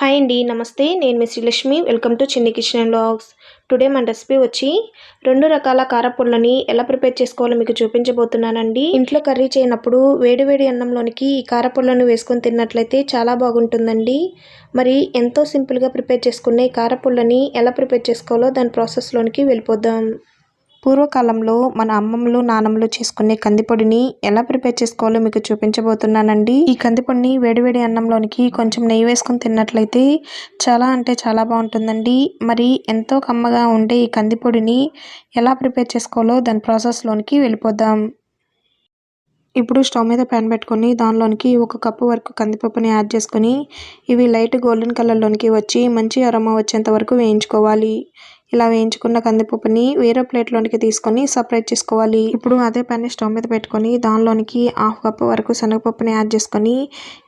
Hi అండి నమస్తే నేను మీ Srilakshmi. Welcome to Chinni kitchen and blogs today మన రెసిపీ వచ్చి రెండు రకాల కారపుళ్ళని ఎలా ప్రిపేర్ చేసుకోవాలో మీకు చూపించబోతున్నానండి. ఇంట్లో కర్రీ చేయనప్పుడు వేడివేడి అన్నంలోనికి ఈ కారపుళ్ళను వేసుకొని తిన్నట్లయితే చాలా బాగుంటుందండి. మరి ఎంతో సింపుల్గా ప్రిపేర్ చేసుకునే కారపుళ్ళని ఎలా ప్రిపేర్ చేసుకోవాలో దాని ప్రాసెస్లోనికి వెళ్ళిపోదాం. పూర్వకాలంలో మన అమ్మమ్మలు నానమ్మలు చేసుకునే కందిపొడిని ఎలా ప్రిపేర్ చేసుకోవాలో మీకు చూపించబోతున్నానండి. ఈ కందిపొడిని వేడివేడి అన్నంలోనికి కొంచెం నెయ్యి వేసుకొని తిన్నట్లయితే చాలా అంటే చాలా బాగుంటుందండి. మరి ఎంతో కమ్మగా ఉండే ఈ కందిపొడిని ఎలా ప్రిపేర్ చేసుకోవాలో దాని ప్రాసెస్లోనికి వెళ్ళిపోదాం. ఇప్పుడు స్టవ్ మీద ప్యాన్ పెట్టుకొని దానిలోనికి ఒక కప్పు వరకు కందిపప్పుని యాడ్ చేసుకొని ఇవి లైట్ గోల్డెన్ కలర్లోనికి వచ్చి మంచి అరమ వచ్చేంత వరకు వేయించుకోవాలి. ఇలా వేయించుకున్న కందిపప్పుని వేరే ప్లేట్లోనికి తీసుకొని సపరేట్ చేసుకోవాలి. ఇప్పుడు అదే ప్యాన్ని స్టవ్ మీద పెట్టుకొని దానిలోనికి హాఫ్ కప్ వరకు శనగపప్పుని యాడ్ చేసుకొని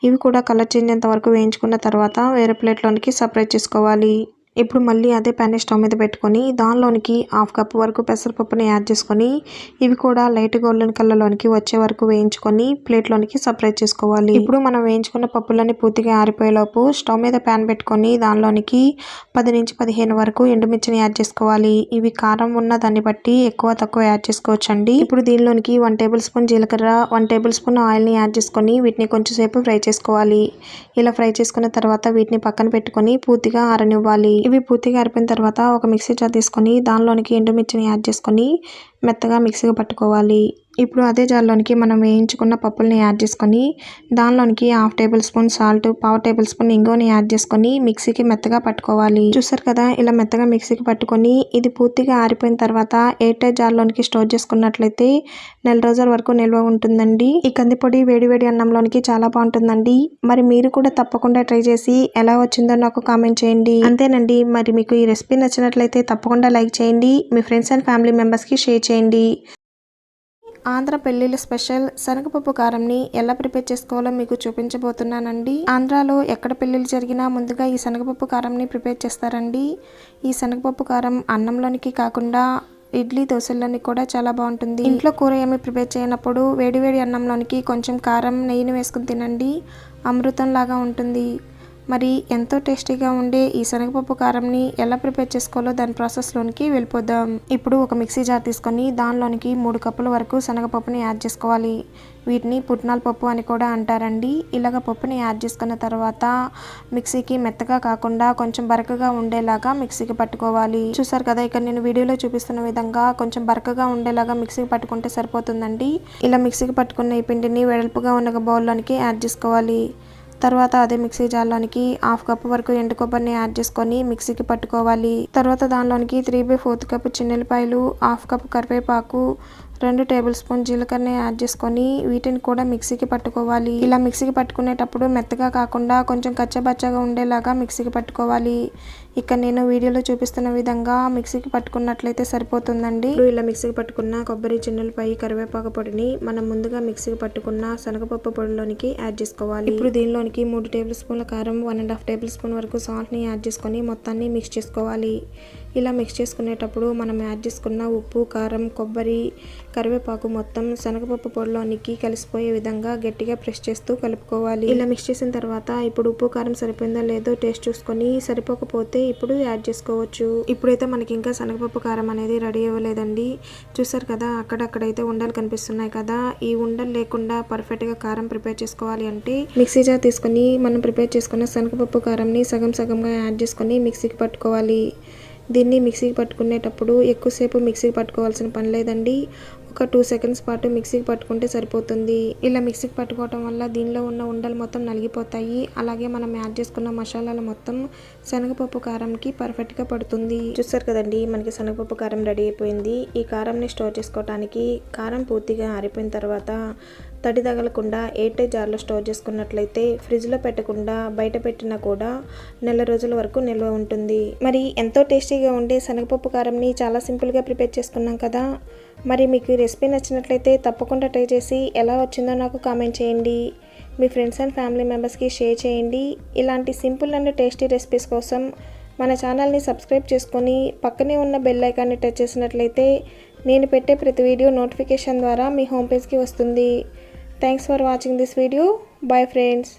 ఇవి కూడా కలర్ చేంజ్ అంత వరకు వేయించుకున్న తర్వాత వేరే ప్లేట్లోనికి సపరేట్ చేసుకోవాలి. ఇప్పుడు మళ్ళీ అదే ప్యాన్ స్టవ్ మీద పెట్టుకొని దానిలోనికి హాఫ్ కప్ వరకు పెసరపప్పుని యాడ్ చేసుకొని ఇవి కూడా లైట్ గోల్డెన్ కలర్లోనికి వచ్చే వరకు వేయించుకొని ప్లేట్లోనికి సపరేట్ చేసుకోవాలి. ఇప్పుడు మనం వేయించుకున్న పప్పులన్నీ పూర్తిగా ఆరిపోయేలోపు స్టవ్ మీద ప్యాన్ పెట్టుకొని దానిలోనికి పది నుంచి పదిహేను వరకు ఎండుమిర్చిని యాడ్ చేసుకోవాలి. ఇవి కారం ఉన్న దాన్ని బట్టి ఎక్కువ తక్కువ యాడ్ చేసుకోవచ్చండి. ఇప్పుడు దీనిలోనికి వన్ టేబుల్ స్పూన్ జీలకర్ర వన్ టేబుల్ స్పూన్ ఆయిల్ని యాడ్ చేసుకొని వీటిని కొంచెం సేపు ఫ్రై చేసుకోవాలి. ఇలా ఫ్రై చేసుకున్న తర్వాత వీటిని పక్కన పెట్టుకొని పూర్తిగా ఆరనివ్వాలి. ఇవి పూర్తిగా అరిపిన తర్వాత ఒక మిక్సీ జార్ తీసుకొని దానిలోనికి ఎండుమిర్చిని యాడ్ చేసుకొని మెత్తగా మిక్సీగా పట్టుకోవాలి. ఇప్పుడు అదే జార్లోనికి మనం వేయించుకున్న పప్పుల్ని యాడ్ చేసుకొని దానిలోనికి హాఫ్ టేబుల్ స్పూన్ సాల్ట్ పావు టేబుల్ స్పూన్ ఇంగోని యాడ్ చేసుకొని మిక్సీకి మెత్తగా పట్టుకోవాలి. చూసారు కదా ఇలా మెత్తగా మిక్సీకి పట్టుకొని ఇది పూర్తిగా ఆరిపోయిన తర్వాత ఎయిట్ జార్లోనికి స్టోర్ చేసుకున్నట్లయితే నెల రోజుల వరకు నిల్వ ఉంటుందండి. ఈ కందిపొడి వేడివేడి అన్నంలోనికి చాలా బాగుంటుందండి. మరి మీరు కూడా తప్పకుండా ట్రై చేసి ఎలా వచ్చిందో నాకు కామెంట్ చేయండి. అంతేనండి మరి మీకు ఈ రెసిపీ నచ్చినట్లయితే తప్పకుండా లైక్ చేయండి. మీ ఫ్రెండ్స్ అండ్ ఫ్యామిలీ మెంబర్స్కి షేర్ చేయండి. ఆంధ్ర పెళ్ళిళ్ళ స్పెషల్ శనగపప్పు కారంని ఎలా ప్రిపేర్ చేసుకోవాలో మీకు చూపించబోతున్నానండి. ఆంధ్రాలో ఎక్కడ పెళ్ళిళ్ళు జరిగినా ముందుగా ఈ శనగపప్పు కారంని ప్రిపేర్ చేస్తారండి. ఈ శనగపప్పు కారం అన్నంలోనికి కాకుండా ఇడ్లీ దోశల్లోని కూడా చాలా బాగుంటుంది. ఇంట్లో కూర ఏమి ప్రిపేర్ చేయనప్పుడు వేడివేడి అన్నంలోనికి కొంచెం కారం నెయ్యిని వేసుకుని తినండి. అమృతం లాగా ఉంటుంది. మరి ఎంతో టేస్టీగా ఉండే ఈ శనగపప్పు కారంని ఎలా ప్రిపేర్ చేసుకోవాలో దాని ప్రాసెస్లోనికి వెళ్ళిపోదాం. ఇప్పుడు ఒక మిక్సీ జార్ తీసుకొని దానిలోనికి మూడు కప్పుల వరకు శనగపప్పుని యాడ్ చేసుకోవాలి. వీటిని పుట్నాల పప్పు అని కూడా అంటారండి. ఇలాగ పప్పుని యాడ్ చేసుకున్న తర్వాత మిక్సీకి మెత్తగా కాకుండా కొంచెం బరకగా ఉండేలాగా మిక్సీకి పట్టుకోవాలి. చూసారు కదా ఇక్కడ నేను వీడియోలో చూపిస్తున్న విధంగా కొంచెం బరకగా ఉండేలాగా మిక్సీకి పట్టుకుంటే సరిపోతుందండి. ఇలా మిక్సీకి పట్టుకున్న ఈ పిండిని వెడల్పుగా ఉన్న బౌల్లోనికి యాడ్ చేసుకోవాలి. తర్వాత అదే మిక్సీ జార్లోనికి హాఫ్ కప్ వరకు ఎండు కొబ్బరిని యాడ్ చేసుకొని మిక్సీకి పట్టుకోవాలి. తర్వాత దానిలోనికి త్రీ బై ఫోర్త్ కప్ చిన్నెలపాయలు హాఫ్ కప్ కరివేపాకు రెండు టేబుల్ స్పూన్ జీలకర్రని యాడ్ చేసుకొని వీటిని కూడా మిక్సీకి పట్టుకోవాలి. ఇలా మిక్సీకి పట్టుకునేటప్పుడు మెత్తగా కాకుండా కొంచెం కచ్చబచ్చగా ఉండేలాగా మిక్సీకి పట్టుకోవాలి. ఇక్కడ నేను వీడియోలో చూపిస్తున్న విధంగా మిక్సీకి పట్టుకున్నట్లయితే సరిపోతుందండి. ఇలా మిక్సీకి పట్టుకున్న కొబ్బరి చిన్నులపై కరివేపాకు పొడిని మనం ముందుగా మిక్సీకి పట్టుకున్న శనగపప్పు పొడిలోనికి యాడ్ చేసుకోవాలి. ఇప్పుడు దీనిలోనికి మూడు టేబుల్ స్పూన్ల కారం one and half table spoon వరకు సాల్ట్ని యాడ్ చేసుకొని మొత్తాన్ని మిక్స్ చేసుకోవాలి. ఇలా మిక్స్ చేసుకునేటప్పుడు మనం యాడ్ చేసుకున్న ఉప్పు కారం కొబ్బరి కరివేపాకు మొత్తం శనగపప్పు పొడిలోనికి కలిసిపోయే విధంగా గట్టిగా ప్రెస్ చేస్తూ కలుపుకోవాలి. ఇలా మిక్స్ చేసిన తర్వాత ఇప్పుడు ఉప్పు కారం సరిపోయిందో లేదో టేస్ట్ చూసుకొని సరిపోకపోతే ఇప్పుడు యాడ్ చేసుకోవచ్చు. ఇప్పుడైతే మనకి ఇంకా శనగపప్పు కారం అనేది రెడీ అవ్వలేదండి. చూసారు కదా అక్కడక్కడైతే ఉండలు కనిపిస్తున్నాయి కదా. ఈ ఉండలు లేకుండా పర్ఫెక్ట్గా కారం ప్రిపేర్ చేసుకోవాలి అంటే మిక్సీ జార్ చేసుకొని మనం ప్రిపేర్ చేసుకున్న శనగపప్పు కారంని సగం సగంగా యాడ్ చేసుకొని మిక్సీకి పట్టుకోవాలి. దీన్ని మిక్సీకి పట్టుకునేటప్పుడు ఎక్కువసేపు మిక్సీకి పట్టుకోవాల్సిన పని లేదండి. ఒక టూ సెకండ్స్ పాటు మిక్సీకి పట్టుకుంటే సరిపోతుంది. ఇలా మిక్సీకి పట్టుకోవటం వల్ల దీనిలో ఉన్న ఉండలు మొత్తం నలిగిపోతాయి. అలాగే మనం యాడ్ చేసుకున్న మసాలాలు మొత్తం శనగపప్పు కారంకి పర్ఫెక్ట్గా పడుతుంది. చూస్తారు కదండి మనకి శనగపప్పు కారం రెడీ అయిపోయింది. ఈ కారంని స్టోర్ చేసుకోవడానికి కారం పూర్తిగా ఆరిపోయిన తర్వాత తడి తగలకుండా ఎయిట్ జార్లో స్టోర్ చేసుకున్నట్లయితే ఫ్రిడ్జ్లో పెట్టకుండా బయట పెట్టినా కూడా నెల రోజుల వరకు నిల్వ ఉంటుంది. మరి ఎంతో టేస్టీగా ఉండే శనగపప్పు కారంని చాలా సింపుల్గా ప్రిపేర్ చేసుకున్నాం కదా? మరి మీకు రెసిపీ నచ్చినట్లయితే తప్పకుండా ట్రై చేసి ఎలా వచ్చిందో నాకు కామెంట్ చేయండి. మీ ఫ్రెండ్స్ అండ్ ఫ్యామిలీ మెంబర్స్కి షేర్ చేయండి. ఇలాంటి సింపుల్ అండ్ టేస్టీ రెసిపీస్ కోసం మన ఛానల్ని సబ్స్క్రైబ్ చేసుకొని పక్కనే ఉన్న బెల్ ఐకాన్ని టచ్ చేసినట్లయితే నేను పెట్టే ప్రతి వీడియో నోటిఫికేషన్ ద్వారా మీ హోమ్ పేజ్కి వస్తుంది. Thanks for watching this video bye friends